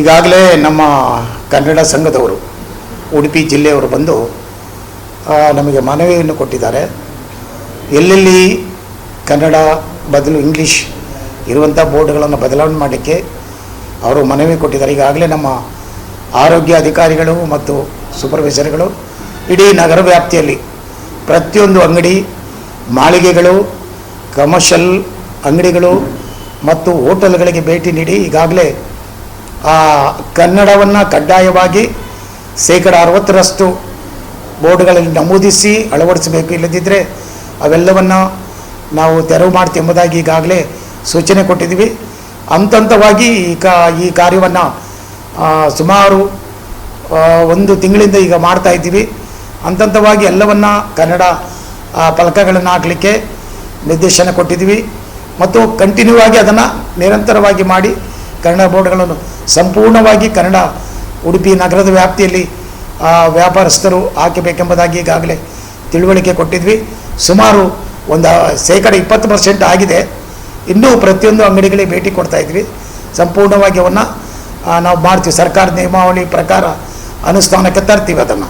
ಈಗಾಗಲೇ ನಮ್ಮ ಕನ್ನಡ ಸಂಘದವರು, ಉಡುಪಿ ಜಿಲ್ಲೆಯವರು ಬಂದು ನಮಗೆ ಮನವಿಯನ್ನು ಕೊಟ್ಟಿದ್ದಾರೆ. ಎಲ್ಲೆಲ್ಲಿ ಕನ್ನಡ ಬದಲು ಇಂಗ್ಲೀಷ್ ಇರುವಂಥ ಬೋರ್ಡ್ಗಳನ್ನು ಬದಲಾವಣೆ ಮಾಡಲಿಕ್ಕೆ ಅವರು ಮನವಿ ಕೊಟ್ಟಿದ್ದಾರೆ. ಈಗಾಗಲೇ ನಮ್ಮ ಆರೋಗ್ಯ ಅಧಿಕಾರಿಗಳು ಮತ್ತು ಸೂಪರ್ವೈಸರ್ಗಳು ಇಡೀ ನಗರ ವ್ಯಾಪ್ತಿಯಲ್ಲಿ ಪ್ರತಿಯೊಂದು ಅಂಗಡಿ, ಮಾಳಿಗೆಗಳು ಕಮರ್ಷಿಯಲ್ ಅಂಗಡಿಗಳು ಮತ್ತು ಹೋಟೆಲ್ಗಳಿಗೆ ಭೇಟಿ ನೀಡಿ ಈಗಾಗಲೇ ಆ ಕನ್ನಡವನ್ನು ಕಡ್ಡಾಯವಾಗಿ ಶೇಕಡ ಅರವತ್ತರಷ್ಟು ಬೋರ್ಡ್ಗಳಲ್ಲಿ ನಮೂದಿಸಿ ಅಳವಡಿಸಬೇಕು ಇಲ್ಲದಿದ್ದರೆ ಅವೆಲ್ಲವನ್ನು ನಾವು ತೆರವು ಮಾಡ್ತೀವಿ ಎಂಬುದಾಗಿ ಈಗಾಗಲೇ ಸೂಚನೆ ಕೊಟ್ಟಿದ್ದೀವಿ. ಹಂತ ಹಂತವಾಗಿ ಈ ಕಾ ಈ ಕಾರ್ಯವನ್ನು ಸುಮಾರು ಒಂದು ತಿಂಗಳಿಂದ ಈಗ ಮಾಡ್ತಾ ಇದ್ದೀವಿ. ಹಂತ ಹಂತವಾಗಿ ಎಲ್ಲವನ್ನು ಕನ್ನಡ ಫಲಕಗಳನ್ನು ಹಾಕಲಿಕ್ಕೆ ನಿರ್ದೇಶನ ಕೊಟ್ಟಿದ್ದೀವಿ. ಮತ್ತು ಕಂಟಿನ್ಯೂ ಆಗಿ ಅದನ್ನು ನಿರಂತರವಾಗಿ ಮಾಡಿ ಕನ್ನಡ ಬೋರ್ಡ್ಗಳನ್ನು ಸಂಪೂರ್ಣವಾಗಿ ಕನ್ನಡ ಉಡುಪಿ ನಗರದ ವ್ಯಾಪ್ತಿಯಲ್ಲಿ ವ್ಯಾಪಾರಸ್ಥರು ಹಾಕಬೇಕೆಂಬುದಾಗಿ ಈಗಾಗಲೇ ತಿಳುವಳಿಕೆ ಕೊಟ್ಟಿದ್ವಿ. ಸುಮಾರು ಒಂದು ಶೇಕಡ ಇಪ್ಪತ್ತು ಪರ್ಸೆಂಟ್ ಆಗಿದೆ. ಇನ್ನೂ ಪ್ರತಿಯೊಂದು ಅಂಗಡಿಗಳಿಗೆ ಭೇಟಿ ಕೊಡ್ತಾ ಇದ್ವಿ. ಸಂಪೂರ್ಣವಾಗಿ ಅವನ್ನು ನಾವು ಮಾಡ್ತೀವಿ. ಸರ್ಕಾರದ ನಿಯಮಾವಳಿ ಪ್ರಕಾರ ಅನುಷ್ಠಾನಕ್ಕೆ ತರ್ತೀವಿ ಅದನ್ನು.